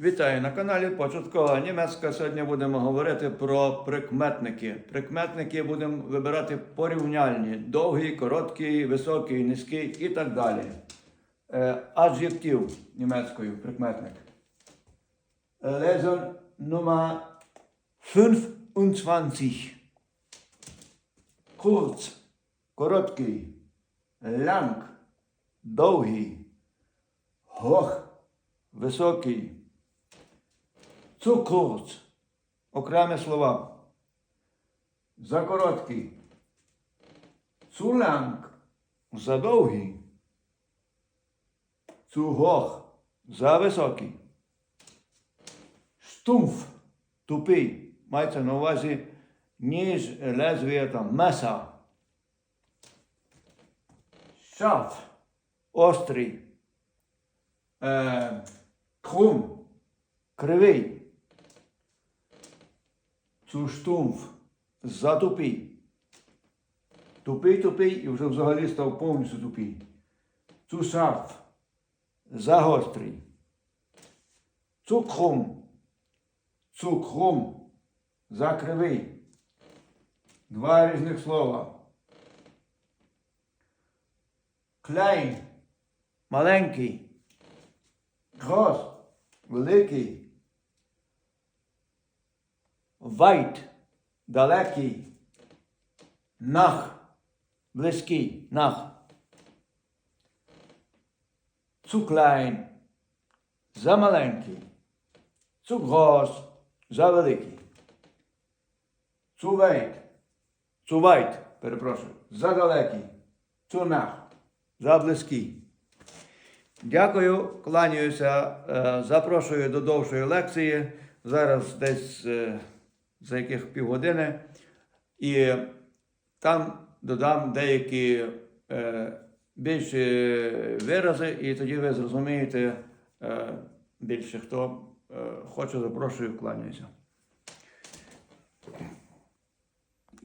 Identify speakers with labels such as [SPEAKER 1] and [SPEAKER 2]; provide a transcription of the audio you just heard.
[SPEAKER 1] Вітаю на каналі Початкова Німецька. Сьогодні будемо говорити про прикметники. Прикметники будемо вибирати порівняльні: довгий, короткий, високий, низький і так далі. Е, Аджектив німецькою прикметник. Лезон номер 25. Kurz, короткий, lang, довгий, hoch, високий. Zu kurz. Окремі слова. За короткий. Zu lang. За довгий. Zu hoch. За високий. Stumpf. Тупий. Мається на увазі ніж, лезвія там, меса. Scharf. Острий. Е, Krumm. Кривий. Stumpf. Затупий. Тупий, тупий і вже взагалі став повністю тупий. Scharf. Загострий. Zu krumm. Закривий. Два різних слова. Klein. Маленький. Groß. Великий. Weit. Далекий. Nach. Близький. Nach. Zu klein. За маленький. Zu groß. За великий. Zu weit. Zu weit. Перепрошую. За далекий. Nach. За близький. Дякую, кланяюся. е, Запрошую до довшої лекції. Зараз десь е, за яких півгодини. І там додам деякі е, більші вирази, і тоді ви зрозумієте е, більше, хто е, хоче, запрошую, кланяюся.